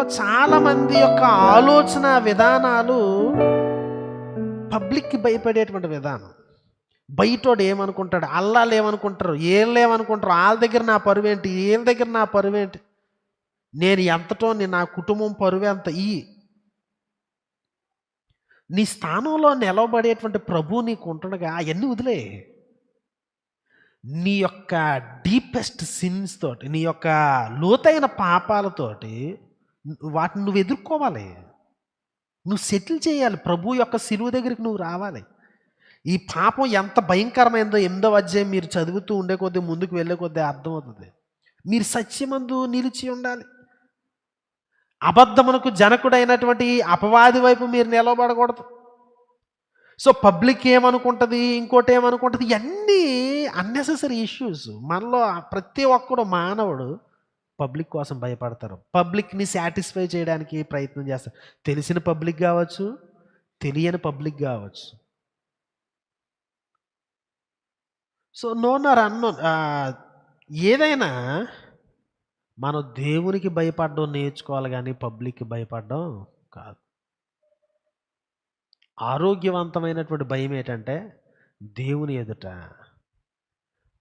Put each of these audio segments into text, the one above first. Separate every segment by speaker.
Speaker 1: లోకంలో చాలామంది యొక్క ఆలోచన విధానాలు పబ్లిక్కి భయపడేటువంటి విధానం. బయటోడు ఏమనుకుంటాడు? అల్లాలు ఏమనుకుంటారు? ఏళ్ళు ఏమనుకుంటారు? వాళ్ళ దగ్గర నా పరువేంటి వీళ్ళ దగ్గర నా పరువేంటి నేను ఎంతటో నీ- నా కుటుంబం పరువు ఎంత? ఈ నీ స్థానంలో నిలవబడేటువంటి ప్రభు నీకు ఉంటుండగా అవన్నీ వదిలే. నీ యొక్క డీపెస్ట్ సిన్స్ తోటి నీ యొక్క లోతైన పాపాలతోటి వాటిని నువ్వు ఎదుర్కోవాలి. నువ్వు సెటిల్ చేయాలి. ప్రభు యొక్క సిలువ దగ్గరికి నువ్వు రావాలి. ఈ పాపం ఎంత భయంకరమైందో ఎనిమిదో అధ్యాయం మీరు చదువుతూ ఉండే కొద్దీ ముందుకు వెళ్ళే కొద్దీ అర్థమవుతుంది. మీరు సత్యమందు నిలిచి ఉండాలి. అబద్ధమునకు జనకుడైనటువంటి అపవాది వైపు మీరు నిలబడకూడదు. సో పబ్లిక్ ఏమనుకుంటుంది ఇంకోటి ఏమనుకుంటుంది ఇవన్నీ అన్నెసెసరీ ఇష్యూస్ మనలో ప్రతి ఒక్కడు మానవుడు పబ్లిక్ కోసం భయపడతారు. పబ్లిక్ని సాటిస్ఫై చేయడానికి ప్రయత్నం చేస్తారు. తెలిసిన పబ్లిక్ కావచ్చు తెలియని పబ్లిక్ కావచ్చు. సో నోనర్ అన్నో ఏదైనా మనం దేవునికి భయపడడం నేర్చుకోవాలి కానీ పబ్లిక్కి భయపడడం కాదు. ఆరోగ్యవంతమైనటువంటి భయం ఏంటంటే దేవుని ఎదుట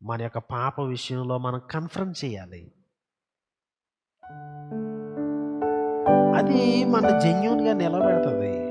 Speaker 1: మన యొక్క పాప విషయంలో మనం కన్ఫర్మ్ చేయాలి. అది మన జెన్యున్గా నిలబెడుతుంది.